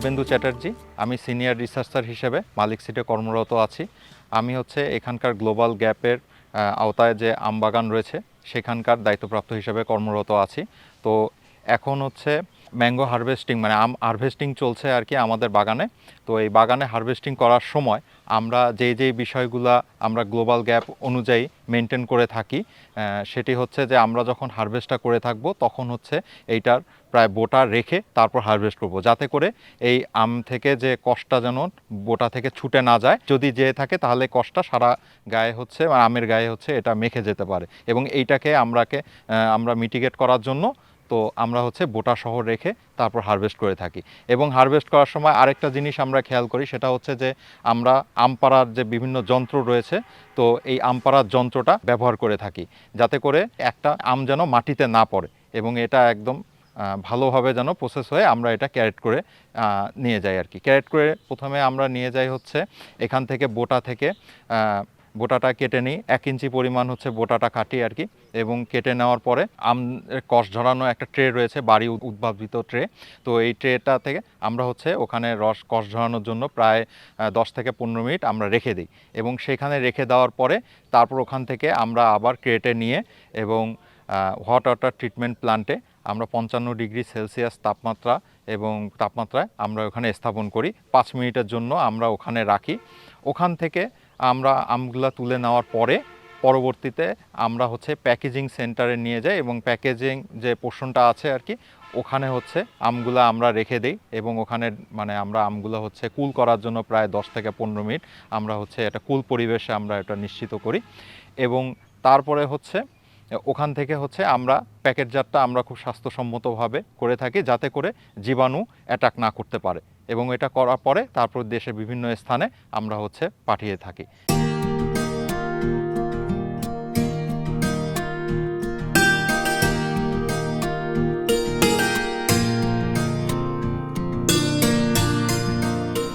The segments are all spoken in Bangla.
দিব্যেন্দু চ্যাটার্জি। আমি সিনিয়র রিসার্চার হিসেবে মালিক সিটে কর্মরত আছি। আমি হচ্ছে এখানকার গ্লোবাল গ্যাপের আওতায় যে আমবাগান রয়েছে, সেখানকার দায়িত্বপ্রাপ্ত হিসেবে কর্মরত আছি। তো এখন হচ্ছে ম্যাঙ্গো হারভেস্টিং মানে আম হারভেস্টিং চলছে আর কি আমাদের বাগানে। তো এই বাগানে হারভেস্টিং করার সময় আমরা যেই যেই বিষয়গুলো আমরা গ্লোবাল গ্যাপ অনুযায়ী মেনটেন করে থাকি সেটি হচ্ছে যে আমরা যখন হারভেস্টটা করে থাকব, তখন হচ্ছে এইটার প্রায় বোটা রেখে তারপর হারভেস্ট করব। যাতে করে এই আম থেকে যে কষটা যেন বোটা থেকে ছুটে না যায়, যদি যেয়ে থাকে তাহলে কষটা সারা গায়ে হচ্ছে বা আমের গায়ে হচ্ছে এটা মেখে যেতে পারে। এবং এইটাকে আমরাকে আমরা মিটিগেট করার জন্য তো আমরা হচ্ছে বোটা সহ রেখে তারপর হারভেস্ট করে থাকি। এবং হারভেস্ট করার সময় আরেকটা জিনিস আমরা খেয়াল করি, সেটা হচ্ছে যে আমরা আম পাড়ার যে বিভিন্ন যন্ত্র রয়েছে, তো এই আম পাড়ার যন্ত্রটা ব্যবহার করে থাকি। যাতে করে একটা আম যেন মাটিতে না পড়ে এবং এটা একদম ভালোভাবে যেন প্রসেস হয়ে আমরা এটা ক্যারেট করে নিয়ে যাই আর কি। ক্যারেট করে প্রথমে আমরা নিয়ে যাই হচ্ছে এখান থেকে বোটা থেকে বোটাটা কেটে নিই। এক ইঞ্চি পরিমাণ হচ্ছে বোটাটা কাটি আর কি। এবং কেটে নেওয়ার পরে আম কষ ঝরানো একটা ট্রে রয়েছে, বাড়ি উদ্ভাবিত ট্রে। তো এই ট্রেটা থেকে আমরা হচ্ছে ওখানে রস, কষ ঝরানোর জন্য প্রায় দশ থেকে পনেরো মিনিট আমরা রেখে দিই। এবং সেখানে রেখে দেওয়ার পরে তারপর ওখান থেকে আমরা আবার ক্রেটে নিয়ে এবং হট ওয়াটার ট্রিটমেন্ট প্লান্টে আমরা পঞ্চান্ন ডিগ্রি সেলসিয়াস তাপমাত্রা এবং তাপমাত্রায় আমরা ওখানে স্থাপন করি। পাঁচ মিনিটের জন্য আমরা ওখানে রাখি। ওখান থেকে আমরা আমগুলা তুলে নেওয়ার পরে পরবর্তীতে আমরা হচ্ছে প্যাকেজিং সেন্টারে নিয়ে যাই এবং প্যাকেজিং যে পোর্শনটা আছে আর কি ওখানে হচ্ছে আমগুলা আমরা রেখে দিই এবং ওখানে মানে আমরা আমগুলো হচ্ছে কুল করার জন্য প্রায় দশ থেকে পনেরো মিনিট আমরা হচ্ছে এটা কুল পরিবেশে আমরা এটা নিশ্চিত করি এবং তারপরে হচ্ছে ওখান থেকে হচ্ছে আমরা প্যাকেটজাতটা আমরা খুব স্বাস্থ্যসম্মতভাবে করে থাকি যাতে করে জীবাণু অ্যাটাক না করতে পারে। এবং এটা করার পরে তারপর দেশের বিভিন্ন স্থানে আমরা হচ্ছে পাঠিয়ে থাকি।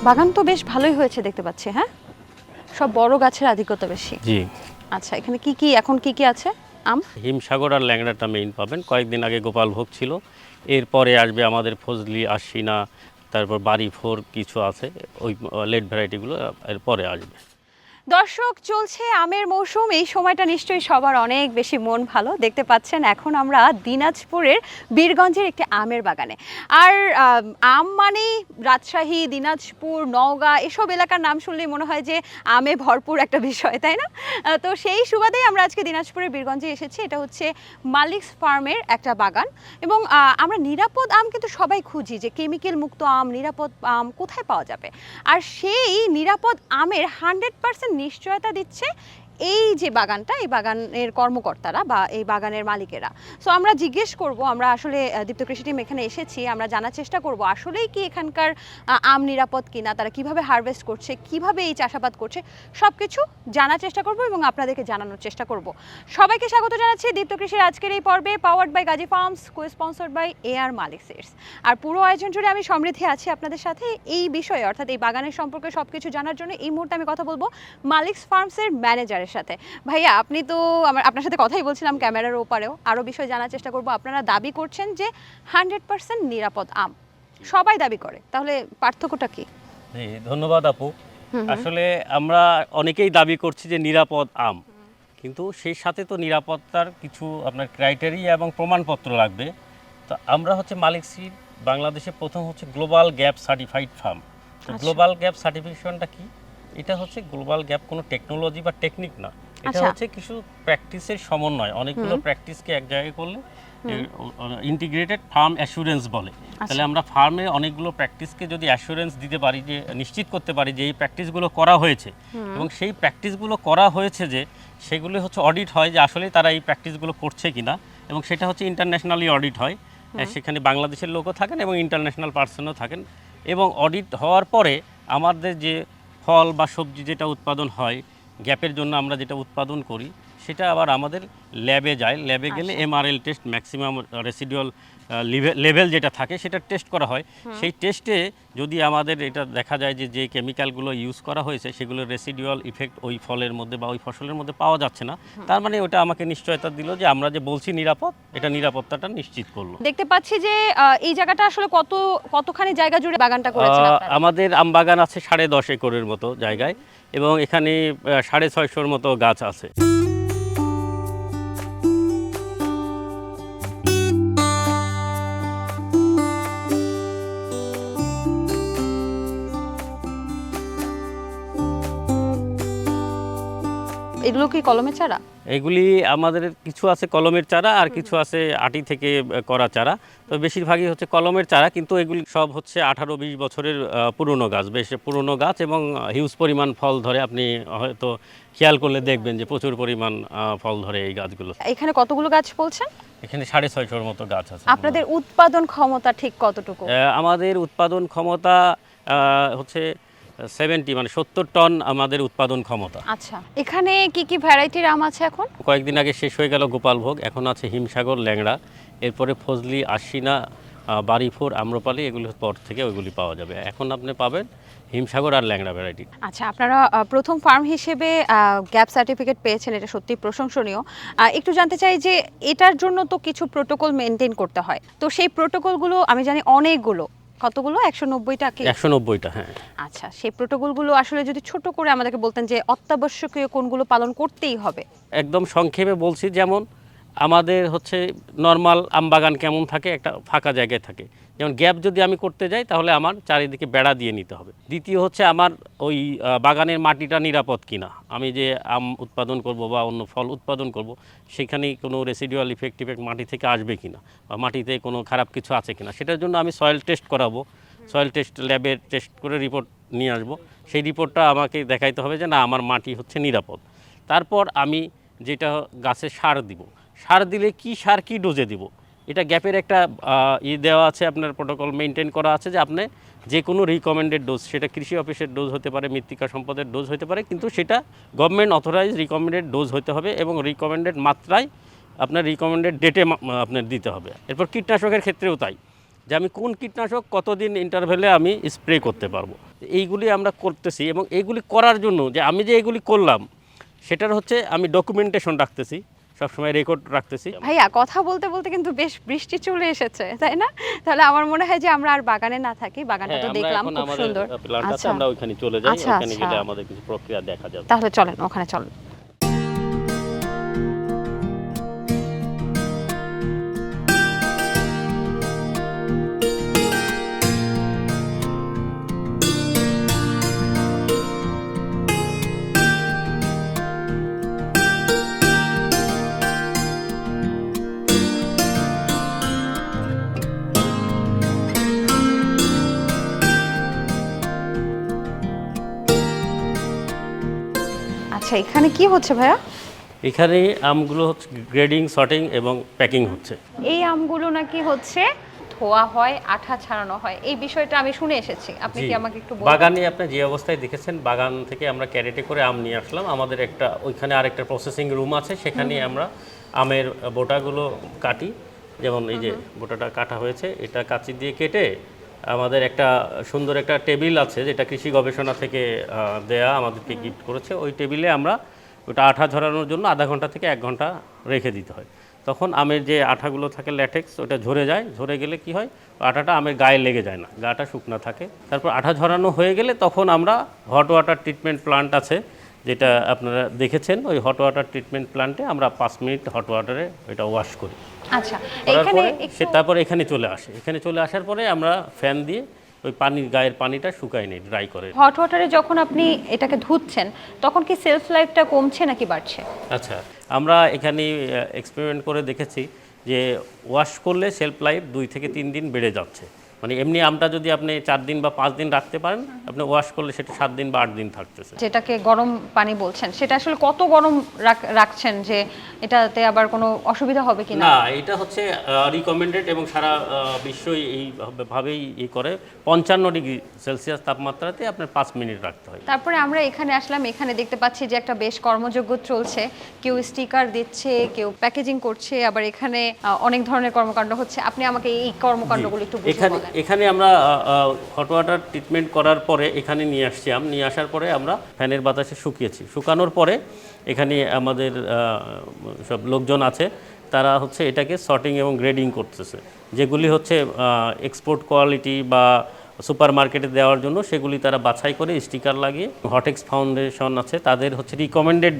বাগান তো বেশ ভালোই হয়েছে দেখতে পাচ্ছি হ্যাঁ? সব বড় গাছের আধিক্যতা বেশি। জি। আচ্ছা এখানে কি কি এখন কি কি আছে? আম। হিমসাগর আর ল্যাংড়াটা মেইন পাবেন। কয়েকদিন আগে গোপাল ভোগ ছিল। এরপরে আসবে আমাদের ফজলি, আশিনা, তারপর বাড়ি ফোর কিছু আছে। ওই লেট ভ্যারাইটিগুলো এরপরে আসবে। দর্শক চলছে আমের মৌসুম। এই সময়টা নিশ্চয়ই সবার অনেক বেশি মন ভালো। দেখতে পাচ্ছেন এখন আমরা দিনাজপুরের বীরগঞ্জের একটি আমের বাগানে। আর আম, মানেই রাজশাহী দিনাজপুর নওগাঁ এসব এলাকার নাম শুনলেই মনে হয় যে আমে ভরপুর একটা বিষয় তাই না? তো সেই সুবাদেই আমরা আজকে দিনাজপুরের বীরগঞ্জে এসেছি। এটা হচ্ছে মালিকস ফার্মের একটা বাগান। এবং আমরা নিরাপদ আম কিন্তু সবাই খুঁজি যে কেমিক্যাল মুক্ত আম নিরাপদ আম কোথায় পাওয়া যাবে। আর সেই নিরাপদ আমের হান্ড্রেড পার্সেন্ট নিশ্চয়তা দিচ্ছে এই যে বাগানটা, এই বাগানের কর্মকর্তারা বা এই বাগানের মালিকেরা। সো আমরা জিজ্ঞেস করব, আমরা আসলে দীপ্ত কৃষি টিম এখানে এসেছি, আমরা জানার চেষ্টা করব, আসলেই কি এখানকার আম নিরাপদ কিনা, তারা কীভাবে হারভেস্ট করছে, কীভাবে এই চাষাবাদ করছে সব কিছু জানার চেষ্টা করব এবং আপনাদেরকে জানানোর চেষ্টা করব। সবাইকে স্বাগত জানাচ্ছি দীপ্ত কৃষির আজকের এই পর্বে powered by Gazi farms co sponsored by A R Malik seeds আর পুরো আয়োজন জুড়ে আমি সমৃদ্ধি আছি আপনাদের সাথে এই বিষয়ে, অর্থাৎ এই বাগানের সম্পর্কে সব কিছু জানার জন্য এই মুহূর্তে আমি কথা বলব মালিকস ফার্মসের ম্যানেজারের সাথে। ভাইয়া আপনি তো আমার আপনার সাথে কথাই বলছিলাম ক্যামেরার ওপারেও। আরও বিষয় জানার চেষ্টা করব। আপনারা দাবি করছেন যে হান্ড্রেড পার্সেন্ট নিরাপদ আম। সবাই দাবি করে। তাহলে পার্থক্যটা কি? জি ধন্যবাদ আপু। আসলে আমরা অনেকেই দাবি করছি যে নিরাপদ আম। কিন্তু সেই সাথে তো নিরাপত্তার কিছু আপনার ক্রাইটেরিয়া এবং প্রমাণপত্র লাগবে। তো আমরা হচ্ছে মালিক সিড বাংলাদেশে প্রথম হচ্ছে গ্লোবাল গ্যাপ সার্টিফাইড ফার্ম তো। গ্লোবাল গ্যাপ সার্টিফিকেশনটা কি? এটা হচ্ছে গ্লোবাল গ্যাপ কোনো টেকনোলজি বা টেকনিক না। এটা আচ্ছা। হচ্ছে কিছু প্র্যাকটিসের সমন্বয়। অনেকগুলো প্র্যাকটিসকে এক জায়গায় করলে ইন্টিগ্রেটেড ফার্ম অ্যাসুরেন্স বলে। আচ্ছা। তাহলে আমরা ফার্মে অনেকগুলো প্র্যাকটিসকে যদি অ্যাসুরেন্স দিতে পারি যে নিশ্চিত করতে পারি যে এই প্র্যাকটিসগুলো করা হয়েছে এবং সেই প্র্যাকটিসগুলো করা হয়েছে যে সেগুলো হচ্ছে অডিট হয় যে আসলে তারা এই প্র্যাকটিসগুলো করছে কিনা এবং সেটা হচ্ছে ইন্টারন্যাশনালি অডিট হয়। সেখানে বাংলাদেশের লোকও থাকেন এবং ইন্টারন্যাশনাল পার্সনও থাকেন। এবং অডিট হওয়ার পরে আমাদের যে ফল বা সবজি যেটা উৎপাদন হয় গ্যাপের জন্য আমরা যেটা উৎপাদন করি সেটা আবার আমাদের ল্যাবে যায়। ল্যাবে গেলে MRL test maximum residual level যেটা থাকে সেটা টেস্ট করা হয়। সেই টেস্টে যদি আমাদের এটা দেখা যায় যে যে কেমিক্যালগুলো ইউজ করা হয়েছে সেগুলো রেসিডুয়াল ইফেক্ট ওই ফলের মধ্যে বা ওই ফসলের মধ্যে পাওয়া যাচ্ছে না। তার মানে ওটা আমাকে নিশ্চয়তা দিল যে আমরা যে বলছি নিরাপদ এটা নিরাপত্তাটা নিশ্চিত করল। দেখতে পাচ্ছি যে এই জায়গাটা আসলে কত কতখানি জায়গা জুড়ে বাগানটা করেছেন আমাদের আম বাগান আছে সাড়ে দশ একরের মতো জায়গায় এবং এখানে সাড়ে ছয়শোর মতো গাছ আছে। এগুলো কি কলমের চারা? এগুলি আমাদের কিছু আছে কলমের চারা আর কিছু আছে আটি থেকে করা চারা। তো বেশিরভাগই হচ্ছে কলমের চারা কিন্তু এগুলি সব হচ্ছে আঠারো বিশ বছরের পুরনো গাছ বেশ পুরনো গাছ এবং হিউজ পরিমাণ ফল ধরে আপনি হয়তো খেয়াল করলে দেখবেন যে প্রচুর পরিমাণ ফল ধরে এই গাছগুলো। এখানে কতগুলো গাছ বলছেন? এখানে সাড়ে ছয়শোর মতো গাছ আছে। আপনাদের উৎপাদন ক্ষমতা ঠিক কতটুকু? আমাদের উৎপাদন ক্ষমতা হচ্ছে সেভেন্টি মানে সত্তর টন আমাদের উৎপাদন ক্ষমতা। আচ্ছা এখানে কি কি ভ্যারাইটির আম আছে এখন? কয়েকদিন আগে শেষ হয়ে গেল গোপালভোগ এখন আছে হিমসাগর ল্যাংড়া এরপরে ফজলি আশিনা বাড়িফোর আম্রপালি এগুলি পর থেকে ওইগুলি পাওয়া যাবে। এখন আপনি পাবেন হিমসাগর আর ল্যাংড়া ভ্যারাইটি আচ্ছা আপনারা প্রথম ফার্ম হিসেবে গ্যাপ সার্টিফিকেট পেয়েছেন এটা সত্যি প্রশংসনীয়। একটু জানতে চাই যে এটার জন্য তো কিছু প্রোটোকল মেনটেন করতে হয়। তো সেই প্রোটোকলগুলো আমি জানি অনেকগুলো। কতগুলো? একশো নব্বইটা কি? একশো নব্বইটা হ্যাঁ। আচ্ছা সেই প্রোটোকলগুলো আসলে যদি ছোট করে আমাদেরকে বলতেন যে অত্যাবশ্যকীয় কোনগুলো পালন করতেই হবে। একদম সংক্ষেপে বলছি যেমন আমাদের হচ্ছে নর্মাল আমবাগান কেমন থাকে? একটা ফাঁকা জায়গায় থাকে। যেমন গ্যাপ যদি আমি করতে যাই, তাহলে আমার চারিদিকে বেড়া দিয়ে নিতে হবে। দ্বিতীয় হচ্ছে আমার ওই বাগানের মাটিটা নিরাপদ কিনা। আমি যে আম উৎপাদন করব বা অন্য ফল উৎপাদন করব সেখানে কোনো রেসিডুয়াল ইফেক্ট ইফেক্ট মাটি থেকে আসবে কিনা? বা মাটিতে কোনো খারাপ কিছু আছে কিনা? সেটার জন্য আমি সয়েল টেস্ট করাবো। সয়েল টেস্ট ল্যাবে টেস্ট করে রিপোর্ট নিয়ে আসব। সেই রিপোর্টটা আমাকে দেখাইতে হবে যে, না, আমার মাটি হচ্ছে নিরাপদ। তারপর আমি যেটা গাছে সার দিব, সার দিলে কি সার, কি ডোজে দিব? এটা গ্যাপের একটা ই দেওয়া আছে, আপনার প্রোটোকল মেনটেন করা আছে যে আপনি যে কোনো রিকমেন্ডেড ডোজ সেটা কৃষি অফিসের ডোজ হতে পারে, মৃত্তিকা সম্পদের ডোজ হতে পারে, কিন্তু সেটা গভর্নমেন্ট অথরাইজ রিকমেন্ডেড ডোজ হতে হবে এবং রিকমেন্ডেড মাত্রায় আপনার রিকমেন্ডেড ডেটে আপনার দিতে হবে। এরপর কীটনাশকের ক্ষেত্রেও তাই, যে আমি কোন কীটনাশক কতদিন ইন্টারভেলে আমি স্প্রে করতে পারব। এইগুলি আমরা করতেছি এবং এইগুলি করার জন্য যে আমি যে এগুলি করলাম, সেটার হচ্ছে আমি ডকুমেন্টেশন রাখতেছি। সবসময় রেকর্ড রাখতেছি। ভাইয়া কথা বলতে বলতে কিন্তু বেশ বৃষ্টি চলে এসেছে তাই না? তাহলে আমার মনে হয় যে আমরা আর বাগানে না থাকি বাগানটা হ্যাঁ, তো দেখলাম খুব সুন্দর। আচ্ছা। আমরা ওখানে চলে যাই আচ্ছা, ওখানে গেলে আচ্ছা। আমাদের কিছু প্রক্রিয়া দেখা যাবে। তাহলে চলেন ওখানে চলেন। আচ্ছা এখানে কি হচ্ছে ভাইয়া? এখানে আমগুলো হচ্ছে গ্রেডিং সর্টিং এবং প্যাকিং হচ্ছে। এই আমগুলো নাকি হচ্ছে ধোয়া হয় আঠা ছাড়ানো হয়। এই বিষয়টা আমি শুনে এসেছি। আপনি কি আমাকে একটু বাগানে আপনি যে অবস্থায় দেখেছেন বাগান থেকে আমরা ক্যারেটে করে আম নিয়ে আসলাম। আমাদের একটা ওইখানে আরেকটা প্রসেসিং রুম আছে সেখানে আমরা আমের বোটাগুলো কাটি। যেমন এই যে বোটাটা কাটা হয়েছে এটা কাঁচি দিয়ে কেটে আমাদের একটা সুন্দর একটা টেবিল আছে যেটা কৃষি গবেষণা থেকে দেয়া আমাদেরকে গিফট করেছে। ওই টেবিলে আমরা ওটা আঠা ঝরানোর জন্য আধা ঘণ্টা থেকে এক ঘণ্টা রেখে দিতে হয়। তখন আমের যে আঠাগুলো থাকে ল্যাটেক্স ওটা ঝরে যায়। ঝরে গেলে কি হয়? আঠাটা আমের গায়ে লেগে যায় না গাটা শুকনা থাকে। তারপর আঠা ঝরানো হয়ে গেলে তখন আমরা হট ওয়াটার ট্রিটমেন্ট প্লান্ট আছে যেটা আপনারা দেখেছেন। ওই হট ওয়াটার ট্রিটমেন্ট প্লান্টে আমরা পাঁচ মিনিট হট ওয়াটারে ওইটা ওয়াশ করি। আচ্ছা করার এখানে সে তারপর এখানে চলে আসে। এখানে চলে আসার পরে আমরা ফ্যান দিয়ে ওই পানির গায়ের পানিটা শুকাই নিই ড্রাই করে হট ওয়াটারে যখন আপনি এটাকে ধুচ্ছেন তখন কি সেলফ লাইফটা কমছে নাকি বাড়ছে? আচ্ছা আমরা এখানে এক্সপেরিমেন্ট করে দেখেছি যে ওয়াশ করলে সেলফ লাইফ দুই থেকে তিন দিন বেড়ে যাচ্ছে। মানে এমনি আমটা যদি আপনি চার দিন বা পাঁচ দিন রাখতে পারেন আপনি ওয়াশ করলে সেটা সাত দিন বা আট দিন থাকতেছে। যেটাকে গরম পানি বলছেন সেটা আসলে কত গরম রাখছেন যে এটাতে আবার কোনো অসুবিধা হবে কিনা? না এটা হচ্ছে রিকমেন্ডেড এবং সারা বিশ্বই এই ভাবেই ই করে। পঞ্চান্ন ডিগ্রি সেলসিয়াস তাপমাত্রাতে আপনার পাঁচ মিনিট রাখতে হয়। তারপরে আমরা এখানে আসলাম এখানে দেখতে পাচ্ছি যে একটা বেশ কর্মযোগ্য চলছে। কেউ স্টিকার দিচ্ছে কেউ প্যাকেজিং করছে আবার এখানে অনেক ধরনের কর্মকাণ্ড হচ্ছে। আপনি আমাকে এই কর্মকাণ্ডগুলো একটু এখানে এখানে আমরা হট ওয়াটার ট্রিটমেন্ট করার পরে এখানে নিয়ে আসছি আম। নিয়ে আসার পরে আমরা ফ্যানের বাতাসে শুকিয়েছি। শুকানোর পরে এখানে আমাদের সব লোকজন আছে, তারা হচ্ছে এটাকে সর্টিং এবং গ্রেডিং করতেছে। যেগুলি হচ্ছে এক্সপোর্ট কোয়ালিটি বা সুপার মার্কেটে দেওয়ার জন্য সেগুলি তারা বাছাই করে স্টিকার লাগিয়ে হটেক্স ফাউন্ডেশন আছে, তাদের হচ্ছে রিকমেন্ডেড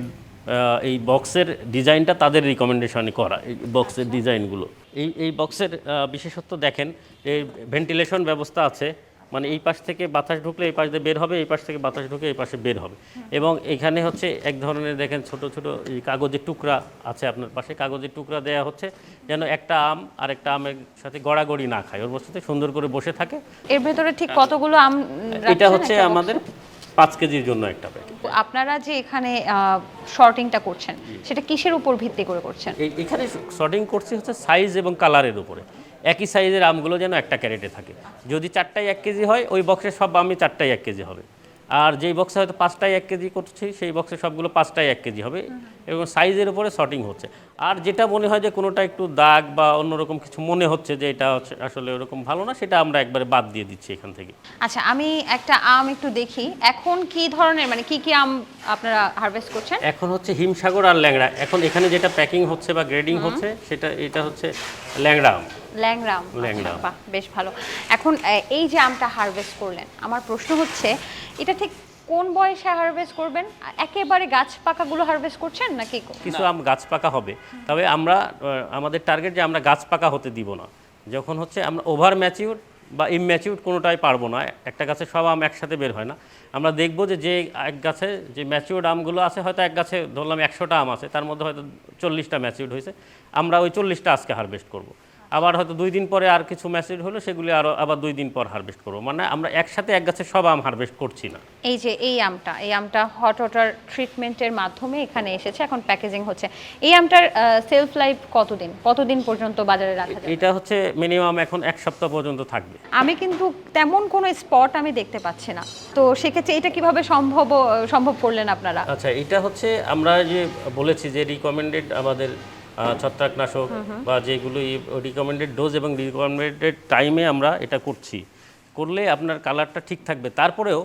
এই বক্সের ডিজাইনটা তাদের রিকমেন্ডেশনে করা, এই বক্সের ডিজাইনগুলো এই এই বক্সের বিশেষত্ব দেখেন এই ভেন্টিলেশন ব্যবস্থা আছে মানে এই পাশ থেকে বাতাস ঢুকলে এই পাশ দিয়ে বের হবে এই পাশ থেকে বাতাস ঢুকে এই পাশে বের হবে। এবং এখানে হচ্ছে এক ধরনের দেখেন ছোট ছোট এই কাগজের টুকরা আছে আপনার পাশে কাগজের টুকরা দেওয়া হচ্ছে যেন একটা আম আর একটা আমের সাথে গড়াগড়ি না খায়। ওর বস্তুতে সুন্দর করে বসে থাকে। এর ভেতরে ঠিক কতগুলো আম এটা হচ্ছে আমাদের পাঁচ কেজির জন্য একটা প্যাকেট আপনারা যে এখানে শর্টিংটা করছেন সেটা কিসের উপর ভিত্তি করে করছেন? এখানে শর্টিং করছি হচ্ছে সাইজ এবং কালারের উপরে। একই সাইজের আমগুলো যেন একটা ক্যারেটে থাকে। যদি চারটায় এক কেজি হয় ওই বক্সের সব আমি চারটায় এক কেজি হবে। আর যেই বক্সে হয়তো পাঁচটাই এক কেজি করছি সেই বক্সে সবগুলো পাঁচটাই এক কেজি হবে। এবং সাইজের উপরে শর্টিং হচ্ছে। আর যেটা মনে হয় যে কোনোটা একটু দাগ বা অন্যরকম কিছু মনে হচ্ছে যে এটা হচ্ছে আসলে ওরকম ভালো না সেটা আমরা একবারে বাদ দিয়ে দিচ্ছি এখান থেকে। আচ্ছা আমি একটা আম একটু দেখি। এখন কি ধরনের মানে কি কি আম আপনারা হারভেস্ট করছেন? এখন হচ্ছে হিমসাগর আর ল্যাংড়া। এখন এখানে যেটা প্যাকিং হচ্ছে বা গ্রেডিং হচ্ছে সেটা এটা হচ্ছে ল্যাংড়া আম। ল্যাংরাম। আচ্ছা, বাহ বেশ ভালো। এখন এই যে আমটা হারভেস্ট করলেন আমার প্রশ্ন হচ্ছে এটা ঠিক কোন বয়সে হারভেস্ট করবেন? একেবারে গাছ পাকাগুলো হারভেস্ট করছেন নাকি কিছু আম গাছ পাকা হবে। তবে আমরা আমাদের টার্গেট যে আমরা গাছ পাকা হতে দিব না। যখন হচ্ছে আমরা ওভার ম্যাচিউর বা ইমম্যাচিউর কোনোটাই পারব না একটা গাছে সব আম একসাথে বের হয় না। আমরা দেখব যে যে এক গাছে যে ম্যাচিউর্ড আমগুলো আছে হয়তো এক গাছে ধরলাম একশোটা আম আছে তার মধ্যে হয়তো চল্লিশটা ম্যাচিউর্ড হয়েছে। আমরা ওই চল্লিশটা আজকে হারভেস্ট করব। আবার হয়তো দুই দিন পরে আর কিছু ম্যাচিউর্ড হলো সেগুলি আরও আবার দুই দিন পর হারভেস্ট করব। মানে আমরা একসাথে এক গাছে সব আম হারভেস্ট করছি না। এই যে এই আমটা এই আমটা হট ওয়াটার ট্রিটমেন্টের মাধ্যমে এখানে এসেছে এখন প্যাকেজিং হচ্ছে। এই আমটার সেলফ লাইফ কতদিন? কতদিন পর্যন্ত বাজারে রাখা যাবে? এটা হচ্ছে মিনিমাম এখন এক সপ্তাহ পর্যন্ত থাকবে। আমি কিন্তু তেমন কোনো স্পট আমি দেখতে পাচ্ছি না। তো সেক্ষেত্রে এটা কীভাবে সম্ভব সম্ভব করলেন আপনারা? আচ্ছা এটা হচ্ছে আমরা যে বলেছি যে রিকমেন্ডেড আমাদের ছত্রাকনাশক বা যেগুলো রিকমেন্ডেড ডোজ এবং রিকমেন্ডেড টাইমে আমরা এটা করছি। করলে আপনার কালারটা ঠিক থাকবে। তারপরেও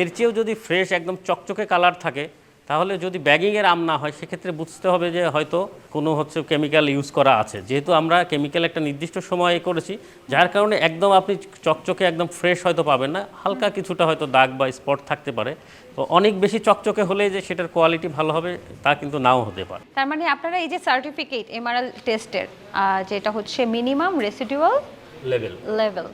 এর চেয়েও যদি ফ্রেশ একদম চকচকে কালার থাকে তাহলে যদি ব্যাগিংয়ের আম না হয় সেক্ষেত্রে বুঝতে হবে যে হয়তো কোনো হচ্ছে কেমিক্যাল ইউজ করা আছে। যেহেতু আমরা কেমিক্যাল একটা নির্দিষ্ট সময়ে করেছি যার কারণে একদম আপনি চকচকে একদম ফ্রেশ হয়তো পাবেন না হালকা কিছুটা হয়তো দাগ বা স্পট থাকতে পারে। তো অনেক বেশি চকচকে হলে যে সেটার কোয়ালিটি ভালো হবে তা কিন্তু নাও হতে পারে। তার মানে আপনারা এই যে সার্টিফিকেট এমআরএল টেস্টের যেটা হচ্ছে মিনিমাম রেসিডুয়াল লেভেল লেভেল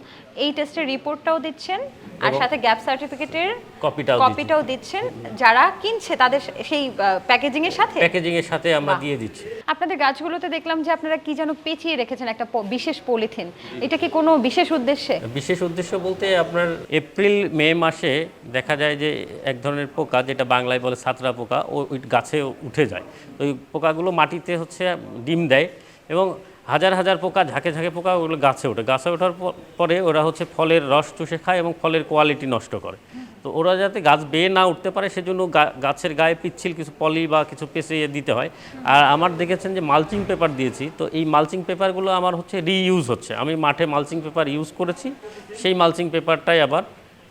এই টেস্টের রিপোর্টটাও দিচ্ছেন আর সাথে গ্যাপ সার্টিফিকেটের কপিটাও কপিটাও দিচ্ছেন। যারা কিনছে তাদের সেই প্যাকেজিং এর সাথে? প্যাকেজিং এর সাথে আমরা দিয়ে দিচ্ছি। আপনাদের গাছগুলোতে দেখলাম যে আপনারা কি যেন পেঁচিয়ে রেখেছেন একটা বিশেষ পলিথিন। এটা কি কোনো বিশেষ উদ্দেশ্যে? বিশেষ উদ্দেশ্য বলতে আপনার এপ্রিল মে মাসে দেখা যায় যে এক ধরনের পোকা যেটা বাংলায় বলে সাতরা পোকা ওই গাছে উঠে যায়। ওই পোকাগুলো মাটিতে হচ্ছে ডিম দেয় এবং হাজার হাজার পোকা ঝাঁকে ঝাঁকে পোকা ওগুলো গাছে ওঠে। গাছে ওঠার পরে ওরা হচ্ছে ফলের রস চুষে খায় এবং ফলের কোয়ালিটি নষ্ট করে। তো ওরা যাতে গাছ বেয়ে না উঠতে পারে সেজন্য গা- গাছের গায়ে পিচ্ছিল কিছু পলি বা কিছু পেঁচিয়ে দিতে হয়। আর আমার দেখেছেন যে মালচিং পেপার দিয়েছি তো এই মালচিং পেপারগুলো আমার হচ্ছে রিইউজ হচ্ছে। আমি মাঠে মালচিং পেপার ইউজ করেছি সেই মালচিং পেপারটাই আবার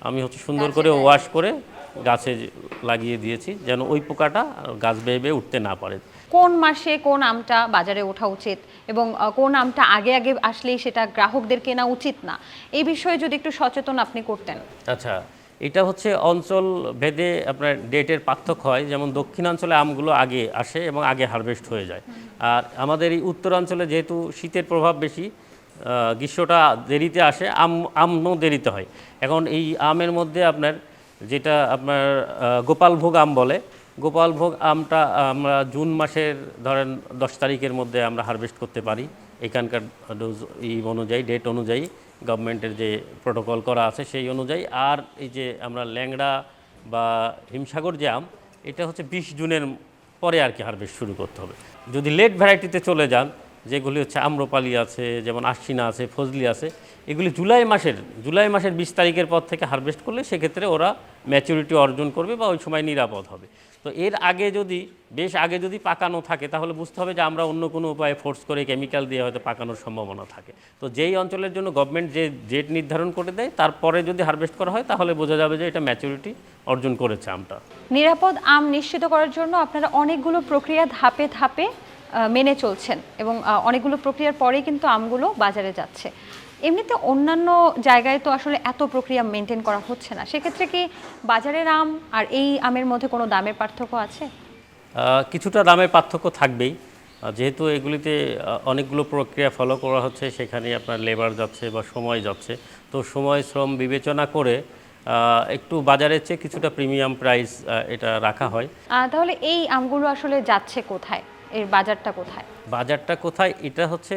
আমি হচ্ছে সুন্দর করে ওয়াশ করে গাছে লাগিয়ে দিয়েছি যেন ওই পোকাটা গাছ বেয়ে বেয়ে উঠতে না পারে। কোন মাসে কোন আমটা বাজারে ওঠা উচিত এবং কোন আমটা আগে আগে আসলেই সেটা গ্রাহকদের কেনা উচিত না? এই বিষয়ে যদি একটু সচেতন আপনি করতেন। আচ্ছা এটা হচ্ছে অঞ্চল ভেদে আপনার ডেটের পার্থক্য হয়। যেমন দক্ষিণাঞ্চলে আমগুলো আগে আসে এবং আগে হারভেস্ট হয়ে যায়। আর আমাদের এই উত্তরাঞ্চলে যেহেতু শীতের প্রভাব বেশি গ্রীষ্মটা দেরিতে আসে আম আমও দেরিতে হয়। এখন এই আমের মধ্যে আপনার যেটা আপনার গোপালভোগ আম বলে গোপালভোগ আমটা আমরা জুন মাসের ধরেন দশ তারিখের মধ্যে আমরা হারভেস্ট করতে পারি। এখানকার ডোজ এই অনুযায়ী ডেট অনুযায়ী গভর্নমেন্টের যে প্রোটোকল করা আছে সেই অনুযায়ী। আর এই যে আমরা ল্যাংড়া বা হিমসাগর যে আম, এটা হচ্ছে বিশ জুনের পরে আর কি হারভেস্ট শুরু করতে হবে। যদি লেট ভ্যারাইটিতে চলে যান, যেগুলি হচ্ছে আম্রপালি আছে, যেমন আশ্বিনা আছে, ফজলি আছে, এগুলি জুলাই মাসের জুলাই মাসের বিশ তারিখের পর থেকে হারভেস্ট করলে সেক্ষেত্রে ওরা ম্যাচুরিটি অর্জন করবে বা ওই সময় নিরাপদ হবে। তো এর আগে যদি, বেশ আগে যদি পাকানো থাকে, তাহলে বুঝতে হবে যে আমরা অন্য কোনো উপায়ে ফোর্স করে কেমিক্যাল দিয়ে হয়তো পাকানোর সম্ভাবনা থাকে। তো যেই অঞ্চলের জন্য গভর্নমেন্ট যে ডেট নির্ধারণ করে দেয়, তারপরে যদি হারভেস্ট করা হয়, তাহলে বোঝা যাবে যে এটা ম্যাচুরিটি অর্জন করেছে আমটা। নিরাপদ আম নিশ্চিত করার জন্য আপনারা অনেকগুলো প্রক্রিয়া ধাপে ধাপে মেনে চলছেন এবং অনেকগুলো প্রক্রিয়ার পরেই কিন্তু আমগুলো বাজারে যাচ্ছে। এমনিতে অন্যান্য জায়গায় তো আসলে এত প্রক্রিয়া মেনটেন করা হচ্ছে না। সেক্ষেত্রে কি বাজারের আম আর এই আমের মধ্যে কোনো দামের পার্থক্য আছে? কিছুটা দামের পার্থক্য থাকবেই। যেহেতু এগুলিতে অনেকগুলো প্রক্রিয়া ফলো করা হচ্ছে সেখানে আপনার লেবার যাচ্ছে বা সময় যাচ্ছে। তো সময় শ্রম বিবেচনা করে একটু বাজারের চেয়ে কিছুটা প্রিমিয়াম প্রাইস এটা রাখা হয়। তাহলে এই আমগুলো আসলে যাচ্ছে কোথায়? এর বাজারটা কোথায়? বাজারটা কোথায়? এটা হচ্ছে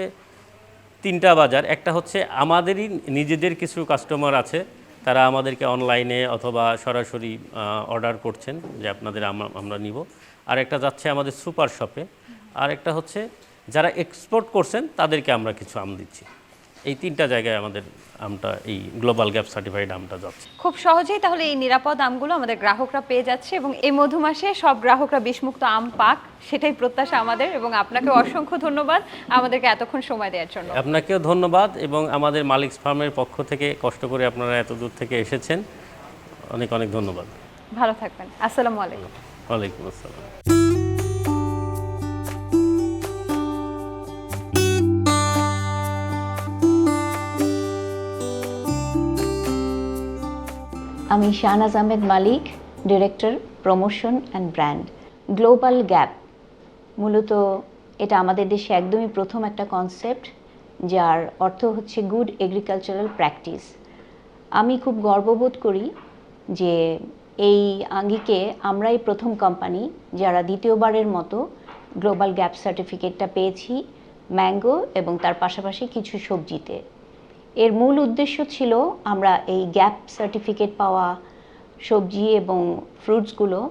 তিনটা বাজার। একটা হচ্ছে আমাদেরই নিজেদের কিছু কাস্টমার আছে, তারা আমাদেরকে অনলাইনে অথবা সরাসরি অর্ডার করছেন যে আপনাদের আমরা নিব। আর একটা যাচ্ছে আমাদের সুপার শপে আর একটা হচ্ছে যারা এক্সপোর্ট করছেন, তাদেরকে আমরা কিছু আম দিচ্ছি। এই তিনটা জায়গায় আমাদের আমটা এই গ্লোবাল গ্যাপ সার্টিফাইড আমটা যাচ্ছে। খুব সহজেই তাহলে এই নিরাপদ আমগুলো আমাদের গ্রাহকরা পেয়ে যাচ্ছে এবং এই মধু মাসে সব গ্রাহকরা বিষমুক্ত আম পাক সেটাই প্রত্যাশা আমাদের এবং আপনাকে অসংখ্য ধন্যবাদ আমাদেরকে এতক্ষণ সময় দেওয়ার জন্য। আপনাকেও ধন্যবাদ এবং আমাদের মালিক্স ফার্মের পক্ষ থেকে কষ্ট করে আপনারা এত দূর থেকে এসেছেন অনেক অনেক ধন্যবাদ। ভালো থাকবেন। আসসালামু আলাইকুম। ওয়ালাইকুম আসসালাম। আমি Shahnaz Ahmed Malik director promotion and brand global gap মূলত এটা আমাদের দেশে একদমই প্রথম একটা কনসেপ্ট যার অর্থ হচ্ছে গুড এগ্রিকালচারাল প্র্যাকটিস আমি খুব গর্ববোধ করি যে এই আঙ্গিকে আমরাই প্রথম কোম্পানি যারা দ্বিতীয়বারের মতো গ্লোবাল গ্যাপ সার্টিফিকেটটা পেয়েছি ম্যাঙ্গো এবং তার পাশাপাশি কিছু সবজিতে। এর মূল উদ্দেশ্য ছিল আমরা এই গ্যাপ সার্টিফিকেট পাওয়া সবজি এবং ফ্রুটসগুলো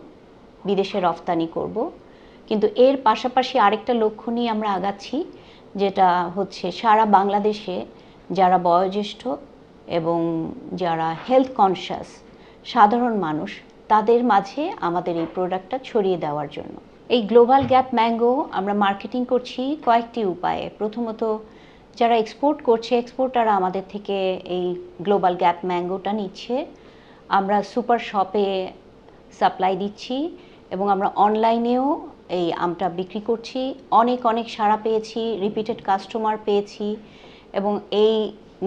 বিদেশে রফতানি করব। কিন্তু এর পাশাপাশি আরেকটা লক্ষ্য নিয়ে আমরা আগাচ্ছি, যেটা হচ্ছে সারা বাংলাদেশে যারা বয়োজ্যেষ্ঠ এবং যারা হেলথ কনসিয়াস সাধারণ মানুষ, তাদের মাঝে আমাদের এই প্রোডাক্টটা ছড়িয়ে দেওয়ার জন্য। এই গ্লোবাল গ্যাপ ম্যাঙ্গো আমরা মার্কেটিং করছি কয়েকটি উপায়ে। প্রথমত যারা এক্সপোর্ট করছে এক্সপোর্টাররা আমাদের থেকে এই গ্লোবাল গ্যাপ ম্যাঙ্গোটা নিচ্ছে। আমরা সুপার শপে সাপ্লাই দিচ্ছি এবং আমরা অনলাইনেও এই আমটা বিক্রি করছি। অনেক অনেক সাড়া পেয়েছি রিপিটেড কাস্টমার পেয়েছি এবং এই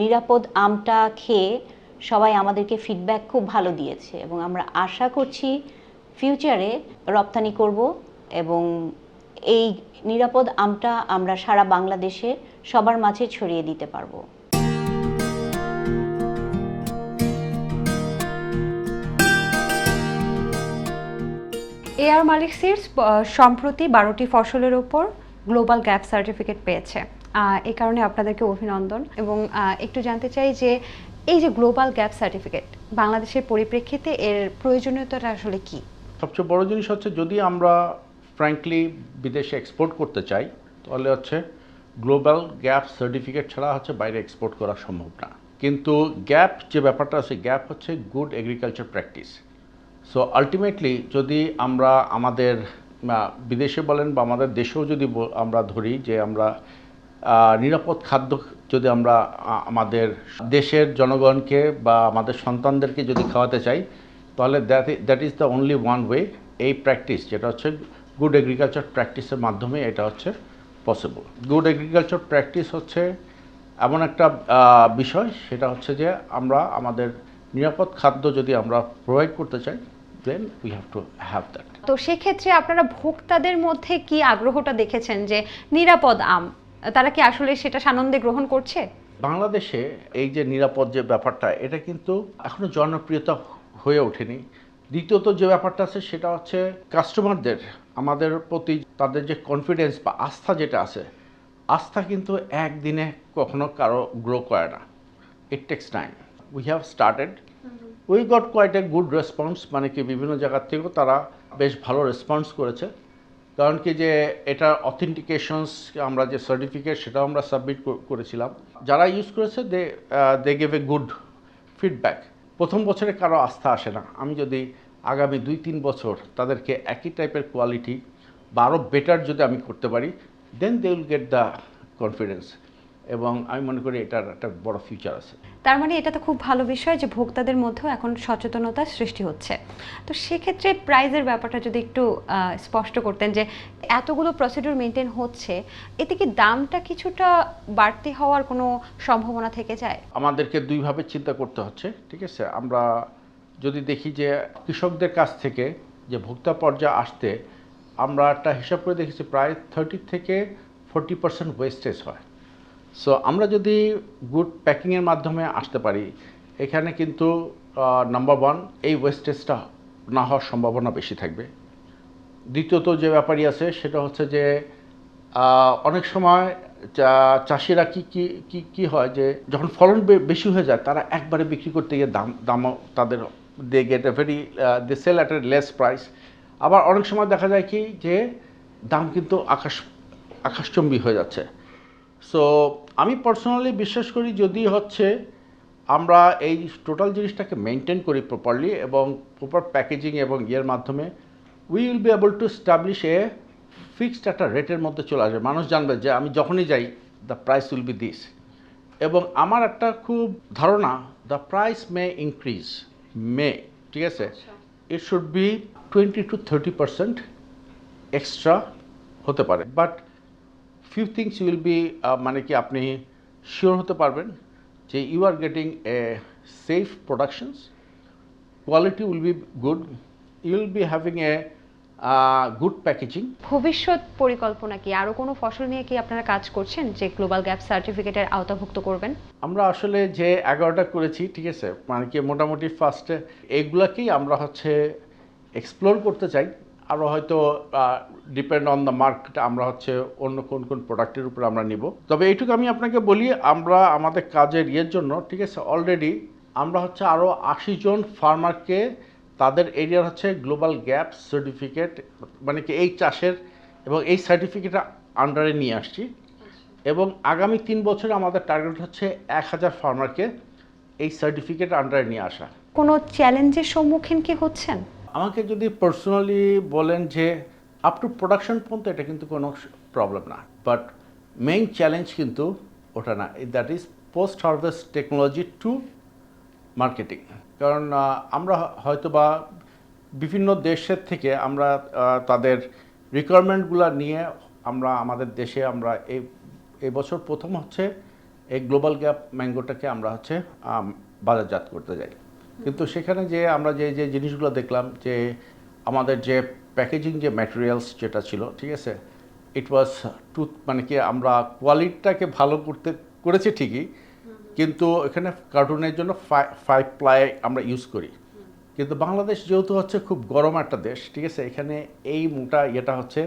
নিরাপদ আমটা খেয়ে সবাই আমাদেরকে ফিডব্যাক খুব ভালো দিয়েছে এবং আমরা আশা করছি ফিউচারে রপ্তানি করব এবং এই নিরাপদ আমটা আমরা সারা বাংলাদেশে সবার মাঝে ছড়িয়ে দিতে পারব। এআর মালিক সিডস সম্প্রতি বারোটি ফসলের ওপর গ্লোবাল গ্যাপ সার্টিফিকেট পেয়েছে। আহ, এই কারণে আপনাদেরকে অভিনন্দন এবং আহ, একটু জানতে চাই যে এই যে গ্লোবাল গ্যাপ সার্টিফিকেট বাংলাদেশের পরিপ্রেক্ষিতে এর প্রয়োজনীয়তাটা আসলে কি? সবচেয়ে বড় জিনিস হচ্ছে যদি আমরা ফ্র্যাঙ্কলি বিদেশে এক্সপোর্ট করতে চাই, তাহলে হচ্ছে গ্লোবাল গ্যাপ সার্টিফিকেট ছাড়া হচ্ছে বাইরে এক্সপোর্ট করা সম্ভব না। কিন্তু গ্যাপ যে ব্যাপারটা আছে গ্যাপ হচ্ছে good agriculture practice so ultimately যদি আমরা আমাদের বিদেশে বলেন বা আমাদের দেশেও যদি আমরা ধরি যে আমরা নিরাপদ খাদ্য যদি আমরা আমাদের দেশের জনগণকে বা আমাদের সন্তানদেরকে যদি খাওয়াতে চাই, তাহলে that that is the only one way এই প্র্যাকটিস যেটা হচ্ছে গুড এগ্রিকালচার প্র্যাকটিসের মাধ্যমে এটা হচ্ছে পসিবল গুড এগ্রিকালচার প্র্যাকটিস হচ্ছে এমন একটা বিষয় সেটা হচ্ছে যে আমরা আমাদের নিরাপদ খাদ্য যদি আমরা প্রোভাইড করতে চাই then we have to have that তো সেক্ষেত্রে আপনারা ভোক্তাদের মধ্যে কি আগ্রহটা দেখেছেন যে নিরাপদ আম তারা কি আসলে সেটা সানন্দে গ্রহণ করছে? বাংলাদেশে এই যে নিরাপদ যে ব্যাপারটা এটা কিন্তু এখনও জনপ্রিয়তা হয়ে ওঠেনি। দ্বিতীয়ত যে ব্যাপারটা আছে সেটা হচ্ছে কাস্টমারদের আমাদের প্রতি তাদের যে কনফিডেন্স বা আস্থা যেটা আছে আস্থা কিন্তু একদিনে কখনো কারও গ্রো করে না। It takes time we have started we got quite a good response মানে কি বিভিন্ন জায়গার থেকেও তারা বেশ ভালো রেসপন্স করেছে। কারণ কি যে এটা অথেন্টিকেশনস আমরা যে সার্টিফিকেট সেটাও আমরা সাবমিট করেছিলাম। যারা ইউজ করেছে they they gave a good feedback প্রথম বছরে কারও আস্থা আসে না। আমি যদি আগামী দুই তিন বছর তাদেরকে একই টাইপের কোয়ালিটি বা আরও বেটার যদি আমি করতে পারি then they will get the confidence এবং আমি মনে করি এটার একটা বড় ফিউচার আছে। তার মানে এটা তো খুব ভালো বিষয় যে ভোক্তাদের মধ্যেও এখন সচেতনতা সৃষ্টি হচ্ছে। তো সেক্ষেত্রে প্রাইজের ব্যাপারটা যদি একটু স্পষ্ট করতেন যে এতগুলো প্রসিডিউর মেনটেন হচ্ছে এতে কি দামটা কিছুটা বাড়তি হওয়ার কোনো সম্ভাবনা থেকে যায়? আমাদেরকে দুইভাবে চিন্তা করতে হচ্ছে ঠিক আছে? আমরা যদি দেখি যে কৃষকদের কাছ থেকে যে ভোক্তা পর্যায়ে আসতে, আমরা একটা হিসাব করে দেখেছি প্রায় থার্টি থেকে ফোরটি পার্সেন্ট ওয়েস্টেজ হয়। সো আমরা যদি গুড প্যাকিংয়ের মাধ্যমে আসতে পারি, এখানে কিন্তু নাম্বার ওয়ান এই ওয়েস্টেজটা না হওয়ার সম্ভাবনা বেশি থাকবে। দ্বিতীয়ত যে ব্যাপারই আছে, সেটা হচ্ছে যে অনেক সময় চাষিরা কি কি কি হয় যে, যখন ফলন বেশি হয়ে যায়, তারা একবারে বিক্রি করতে গিয়ে দাম, দামও তাদের they get a very they sell at a less price আবার অনেক সময় দেখা যায় কি, যে দাম কিন্তু আকাশ, আকাশচম্বী হয়ে যাচ্ছে। সো আমি পার্সোনালি বিশ্বাস করি যদি হচ্ছে আমরা এই টোটাল জিনিসটাকে মেনটেন করি প্রপারলি এবং প্রপার প্যাকেজিং এবং ইয়ের মাধ্যমে we will be able to establish a fixed একটা রেটের মধ্যে চলে আসবে। মানুষ জানবে যে আমি যখনই যাই the price will be this এবং আমার একটা খুব ধারণা the price may increase may ঠিক আছে? It should be twenty to thirty percent extra হতে পারে। But few things will be মানে কি আপনি শিওর হতে পারবেন যে you are getting a safe productions quality will be good you will be having a good packaging ভবিষ্যৎ পরিকল্পনা কি? আরও কোনো ফসল নিয়ে কি আপনারা কাজ করছেন যে গ্লোবাল গ্যাপ সার্টিফিকেটের আওতাভুক্ত করবেন? আমরা আসলে যে এগারোটা করেছি ঠিক আছে মানে কি মোটামুটি ফার্স্টে এইগুলাকেই আমরা হচ্ছে এক্সপ্লোর করতে চাই। আরও হয়তো ডিপেন্ড অন দ্য মার্কেট আমরা হচ্ছে অন্য কোন কোন প্রোডাক্টের উপর আমরা নিব। তবে এইটুকু আমি আপনাকে বলি আমরা আমাদের কাজের ইয়ের জন্য ঠিক আছে অলরেডি আমরা হচ্ছে আরও আশি জন ফার্মারকে তাদের এরিয়ার হচ্ছে গ্লোবাল গ্যাপ সার্টিফিকেট মানে কি এই চাষের এবং এই সার্টিফিকেট আন্ডারে নিয়ে আসছি। এবং আগামী তিন বছরে আমাদের টার্গেট হচ্ছে এক হাজার ফার্মারকে এই সার্টিফিকেট আন্ডারে নিয়ে আসা। কোনো চ্যালেঞ্জের সম্মুখীন কি হচ্ছেন? আমাকে যদি পার্সোনালি বলেন যে আপ টু প্রোডাকশন পর্যন্ত এটা কিন্তু কোনো প্রবলেম না। বাট মেইন চ্যালেঞ্জ কিন্তু ওটা না। That is post harvest technology to marketing কারণ আমরা হয়তো বা বিভিন্ন দেশের থেকে আমরা তাদের রিকোয়ারমেন্টগুলো নিয়ে আমরা আমাদের দেশে আমরা এই এবছর প্রথম হচ্ছে এই গ্লোবাল গ্যাপ ম্যাঙ্গোটাকে আমরা হচ্ছে বাজারজাত করতে যাই। কিন্তু সেখানে যে আমরা যে যে জিনিসগুলো দেখলাম যে আমাদের যে প্যাকেজিং যে ম্যাটেরিয়ালস যেটা ছিল, ঠিক আছে ইট ওয়াজ টুথ মানে কি আমরা কোয়ালিটিটাকে ভালো করতে, করেছি ঠিকই কিন্তু এখানে কার্টুনের জন্য ফাইভ প্লাই আমরা ইউজ করি। কিন্তু বাংলাদেশ যেহেতু হচ্ছে খুব গরম একটা দেশ, ঠিক আছে? এখানে এই মোটা ইয়েটা হচ্ছে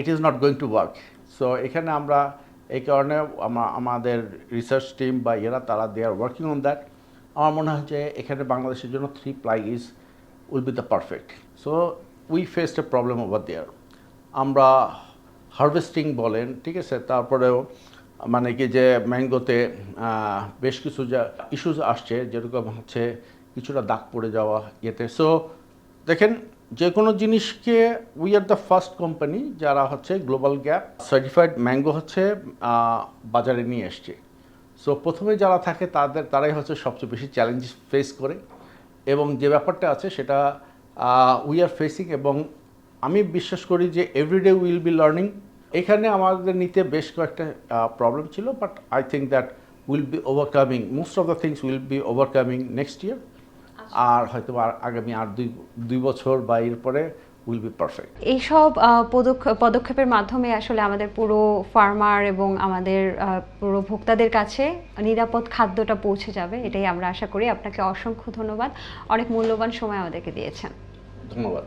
it is not going to work so এখানে আমরা এই কারণে আমাদের রিসার্চ টিম বা এরা তারা they are working on that আমার মনে হয় যে এখানে বাংলাদেশের জন্য three ply is will be the perfect so we faced a problem over there আমরা হারভেস্টিং বলেন, ঠিক আছে? তারপরেও মানে কি যে ম্যাঙ্গোতে বেশ কিছু যা ইস্যুস আসছে, যেরকম হচ্ছে কিছুটা দাগ পড়ে যাওয়া ইয়েতে। সো দেখেন যে কোনো জিনিসকে we are the first company যারা হচ্ছে গ্লোবাল গ্যাপ সার্টিফাইড ম্যাঙ্গো হচ্ছে বাজারে নিয়ে এসছে। সো প্রথমে যারা থাকে তাদের, তারাই হচ্ছে সবচেয়ে বেশি চ্যালেঞ্জ ফেস করে। এবং যে ব্যাপারটা আছে সেটা উই আর ফেসিং এবং আমি বিশ্বাস করি যে এভরিডে উইল বি লার্নিং এখানে আমাদের নিতে বেশ কয়েকটা প্রবলেম ছিল but I think that will be overcoming most of the things will be overcoming next year আর হয়তো আর আগামী আর দুই দুই বছর বা এরপরে উইল বি পারফেক্ট এইসব পদক্ষেপের মাধ্যমে আসলে আমাদের পুরো ফার্মার এবং আমাদের পুরো ভোক্তাদের কাছে নিরাপদ খাদ্যটা পৌঁছে যাবে এটাই আমরা আশা করি। আপনাকে অসংখ্য ধন্যবাদ। অনেক মূল্যবান সময় আমাদেরকে দিয়েছেন। ধন্যবাদ।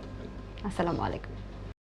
আসসালামু আলাইকুম।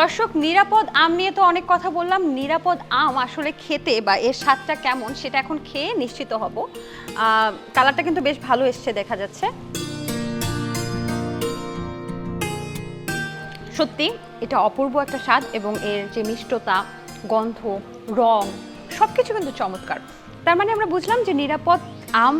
দর্শক, নিরাপদ আম নিয়ে তো অনেক কথা বললাম। নিরাপদ আম আসলে খেতে বা এর স্বাদটা কেমন সেটা এখন খেয়ে নিশ্চিত হব। কালারটা কিন্তু বেশ ভালো এসছে দেখা যাচ্ছে। সত্যি, এটা অপূর্ব একটা স্বাদ এবং এর যে মিষ্টতা, গন্ধ, রং সব কিছু কিন্তু চমৎকার। তার মানে আমরা বুঝলাম যে নিরাপদ আম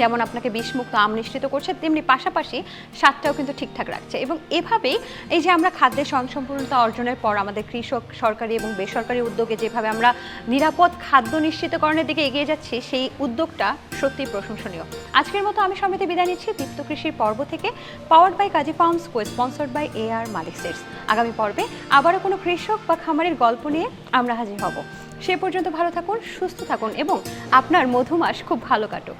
যেমন আপনাকে বিষমুক্ত আম নিশ্চিত করছে, তেমনি পাশাপাশি স্বাদটাও কিন্তু ঠিকঠাক রাখছে। এবং এভাবেই এই যে আমরা খাদ্যের স্বয়ংসম্পূর্ণতা অর্জনের পর আমাদের কৃষক, সরকারি এবং বেসরকারি উদ্যোগে যেভাবে আমরা নিরাপদ খাদ্য নিশ্চিতকরণের দিকে এগিয়ে যাচ্ছি, সেই উদ্যোগটা সত্যিই প্রশংসনীয়। আজকের মতো আমি সমিতি বিদায় নিচ্ছি। দীপ্ত কৃষির পর্ব থেকে powered by Kazi farms co sponsored by A R Malik seeds আগামী পর্বে আবারও কোনো কৃষক বা খামারের গল্প নিয়ে আমরা হাজির হব। সে পর্যন্ত ভালো থাকুন, সুস্থ থাকুন এবং আপনার মধুমাস খুব ভালো কাটুক।